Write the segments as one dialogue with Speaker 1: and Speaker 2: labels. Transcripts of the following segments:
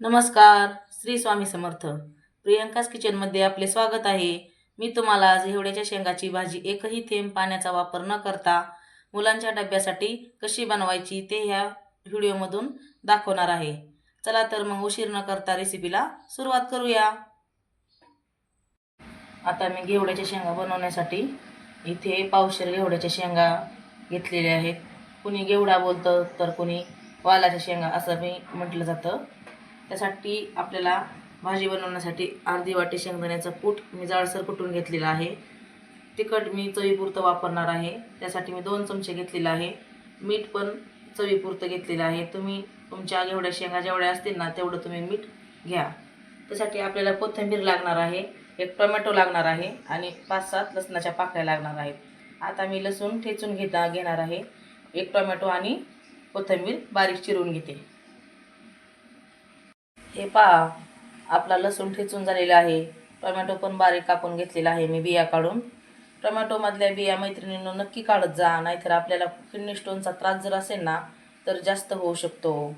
Speaker 1: नमस्कार श्री स्वामी समर्थ. प्रियंकास किचनमध्ये आपले स्वागत आहे. मी तुम्हाला आज हिवड्याच्या शेंगाची भाजी एकही थेंब पाण्याचा वापर न करता मुलांच्या डब्यासाठी कशी बनवायची ते ह्या व्हिडिओमधून दाखवणार आहे. चला तर मग उशीर न करता रेसिपीला सुरुवात करूया. आता मी घेवड्याच्या शेंगा बनवण्यासाठी इथे पावशेर घेवड्याच्या शेंगा घेतलेल्या आहेत. कुणी घेवडा बोलतं तर कुणी वालाच्या शेंगा असं मी म्हटलं जातं. त्यासाठी आपल्याला भाजी बनवण्यासाठी अर्धी वाटी शेंगदाण्याचं कूट मी जाडसर कुटून घेतलेलं आहे. तिखट मी चवीपुरतं वापरणार आहे. त्यासाठी मी दोन चमचे घेतलेलं आहे. मीठ पण चवीपुरतं घेतलेलं आहे. तुम्ही तुमच्या जेवढ्या शेंगा जेवढ्या असतील ना तेवढं तुम्ही मीठ घ्या. त्यासाठी आपल्याला कोथिंबीर लागणार आहे. एक टोमॅटो लागणार आहे आणि पाच सात लसणाच्या पाकळ्या लागणार आहेत. आता मी लसूण ठेचून घेता घेणार आहे. एक टोमॅटो आणि कोथिंबीर बारीक चिरून घेते. हे पहा आपला लसूण ठेचून झालेला आहे. टोमॅटो पण बारीक कापून घेतलेला आहे मी बिया काढून. टोमॅटोमधल्या बिया मैत्रिणीनं नक्की काढत जा नाहीतर आपल्याला किडनी स्टोनचा त्रास जर असेल ना तर जास्त होऊ शकतो.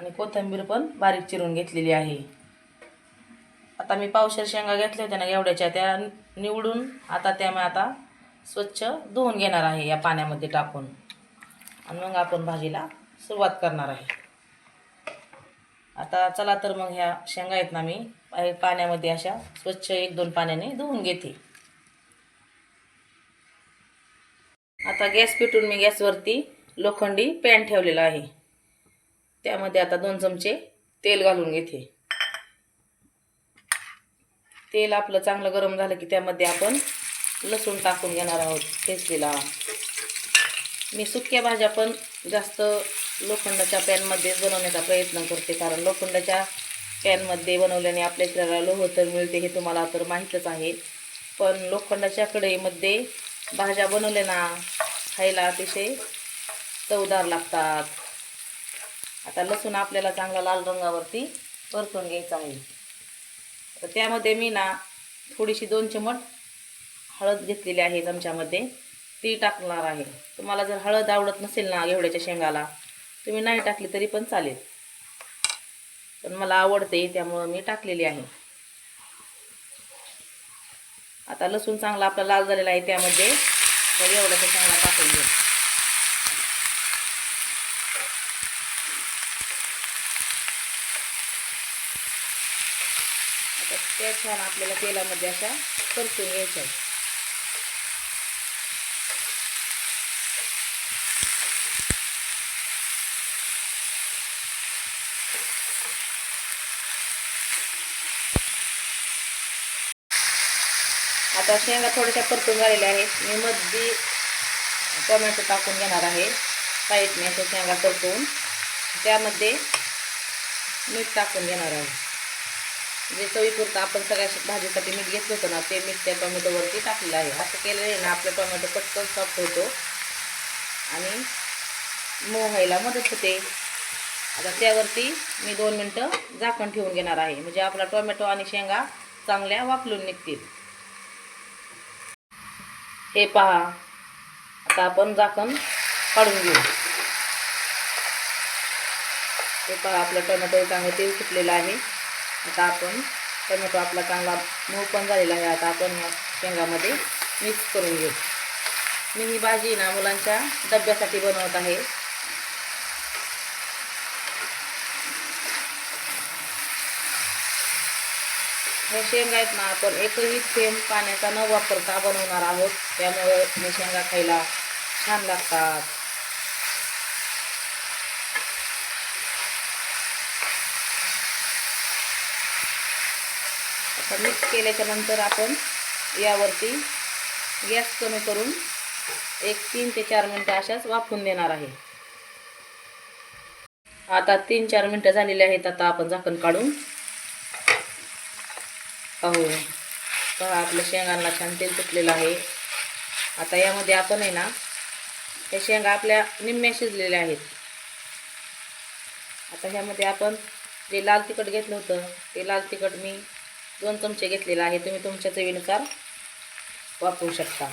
Speaker 1: आणि कोथिंबीर पण बारीक चिरून घेतलेली आहे. आता मी पावशेर शेंगा घेतल्या होत्या ना एवढ्याच्या त्या निवडून आता त्या मी आता स्वच्छ धुवून घेणार आहे या पाण्यामध्ये टाकून. आणि मग आपण भाजीला सुरुवात करणार आहे. आता चला तर मग ह्या शेंगा आहेत ना मी पाण्यामध्ये अशा स्वच्छ एक दोन पाण्याने धुवून घेते. आता गॅस पेटून मी गॅसवरती लोखंडी पॅन ठेवलेला आहे. त्यामध्ये आता दोन चमचे तेल घालून घेते. तेल आपलं चांगलं गरम झालं की त्यामध्ये आपण लसूण टाकून घेणार आहोत ठेचलेला. मी सुक्या भाज्या पण जास्त लोखंडाच्या पॅनमध्येच बनवण्याचा प्रयत्न करते कारण लोखंडाच्या पॅनमध्ये बनवल्याने आपल्या शरीराला लोह तर मिळते हे तुम्हाला तर माहीतच आहे. पण लोखंडाच्या कढईमध्ये भाज्या बनवल्या ना खायला अतिशय चवदार लागतात. आता लसूण आपल्याला चांगला लाल रंगावरती परतून घ्यायचा आहे. तर त्यामध्ये मी ना थोडीशी दोन चिमट हळद घेतलेली आहे चमच्यामध्ये ती टाकणार आहे. तुम्हाला जर हळद आवडत नसेल ना एवढ्याच्या शेंगाला तुम्ही नाही टाकली तरी पण चालेल. पण मला आवडते त्यामुळं मी टाकलेली आहे. आता लसूण चांगला आपला लाल झालेला आहे त्यामध्ये तर एवढ्याच्या चांगला टाकून घेऊ. आता त्या छान आपल्याला तेलामध्ये अशा परतून घ्यायच्या आता शेंगा थोड्याशा परतून झालेल्या आहेत. मी मध्ये टोमॅटो टाकून घेणार आहे. साईडने अशा शेंगा परतून. त्यामध्ये मीठ टाकून घेणार आहे. जे चवीपुरतं आपण सगळ्या भाजीसाठी मीठ घेतलं होतं ना ते मीठ त्या टोमॅटोवरती टाकलेलं आहे. असं केलेलं आहे ना आपला टोमॅटो पटकन सॉफ्ट होतो. आणि मऊ व्हायला मदत होते. आता त्यावरती मी दोन मिनटं झाकण ठेवून घेणार आहे. म्हणजे आपला टोमॅटो आणि शेंगा चांगल्या वाफलून निघतील. हे पहा. आता आपण झाकण काढून घेऊ. हे पहा आपलं टोमॅटो चांगलं तेल सुटलेलं आहे. आता आपण टोमॅटो आपला चांगला मऊ पण झालेला आहे. आता आपण या शेंगामध्ये मिक्स करून घेऊ. मी ही भाजी ना मुलांच्या डब्यासाठी बनवत आहे. हे शेंगा आहेत ना आपण एकही थेंब पाण्याचा न वापरता बनवणार आहोत. त्यामुळे हे शेंगा खायला छान लागतात. आता मिक्स केल्याच्यानंतर आपण यावरती गॅस कमी करून एक तीन ते चार मिनटं अशाच वाफून देणार आहे. आता तीन चार मिनटं झालेली आहेत आता आपण झाकण काढून अहो पहा आपल्या शेंगांना छान तेल सुटलेलं आहे. आता यामध्ये आपण आहे ना हे शेंगा आपल्या निम्म्या शिजलेल्या आहेत. आता ह्यामध्ये आपण जे लाल तिखट घेतलं होतं ते लाल तिखट मी दोन चमचे घेतलेलं आहे. तुम्ही तुमच्या चवीनुसार वापरू शकता.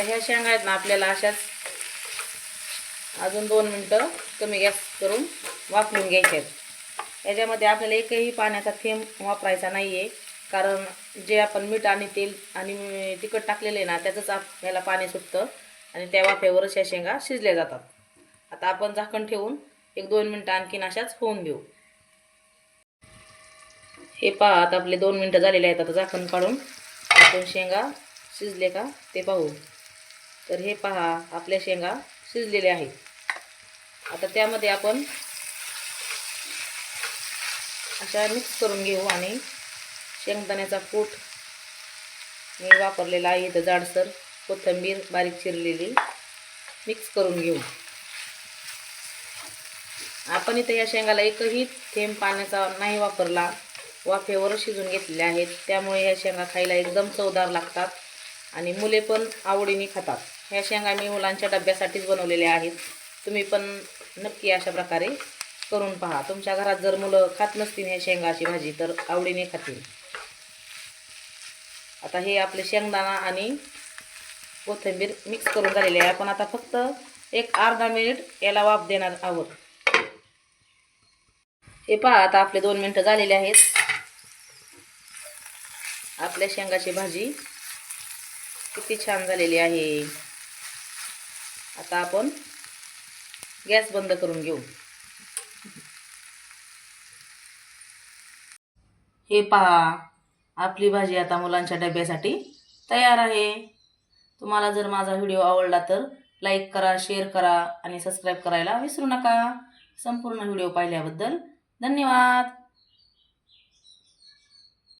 Speaker 1: आता ह्या शेंगा आहेत ना आपल्याला अशाच. अजून दोन मिनटं कमी गॅस करून वापरून घ्यायचे आहेत. याच्यामध्ये आपल्याला एकही पाण्याचा थेंब वापरायचा नाही आहे कारण जे आपण मीठ आणि तेल आणि तिखट टाकलेलं आहे ना त्याचंच आपल्याला पाणी सुटतं. आणि त्या वाफेवरच ह्या शेंगा शिजल्या जातात. आता आपण झाकण ठेवून एक दोन मिनटं आणखीन अशाच होऊन घेऊ हे पहा आता आपले दोन मिनटं झालेले आहेत. आता झाकण काढून आपण शेंगा शिजले का ते पाहू. तर हे पहा आपल्या शेंगा शिजलेल्या आहेत. आता त्यामध्ये आपण अशा मिक्स करून घेऊ आणि शेंगदाण्याचा कूट मी वापरलेला आहे. इथं जाडसर कोथिंबीर बारीक चिरलेली मिक्स करून घेऊ. आपण इथं या शेंगाला एकही थेंब पाण्याचा नाही वापरला. वाफेवर शिजून घेतलेले आहेत. त्यामुळे ह्या शेंगा खायला एकदम चवदार लागतात आणि मुले पण आवडीने खातात. ह्या शेंगा मी मुलांच्या डब्यासाठीच बनवलेल्या आहेत. तुम्ही पण नक्की अशा प्रकारे करून पहा. तुमच्या घरात जर मुलं खात नसतील ह्या शेंगाची भाजी तर आवडीने खातील. आता हे आपले शेंगदाणा आणि कोथिंबीर मिक्स करून झालेले आहे. आपण आता फक्त एक अर्धा मिनिट याला वाफ देणार आहोत. हे पहा आता आपले दोन मिनटं झालेले आहेत. आपल्या शेंगाची भाजी किती छान झालेली आहे. आता आपण गॅस बंद करून घेऊ. हे पहा आपली भाजी आता मुलांच्या डब्यासाठी तयार आहे. तुम्हाला जर माझा व्हिडिओ आवडला तर लाईक करा शेअर करा आणि सबस्क्राईब करायला विसरू नका. संपूर्ण व्हिडिओ पाहिल्याबद्दल धन्यवाद.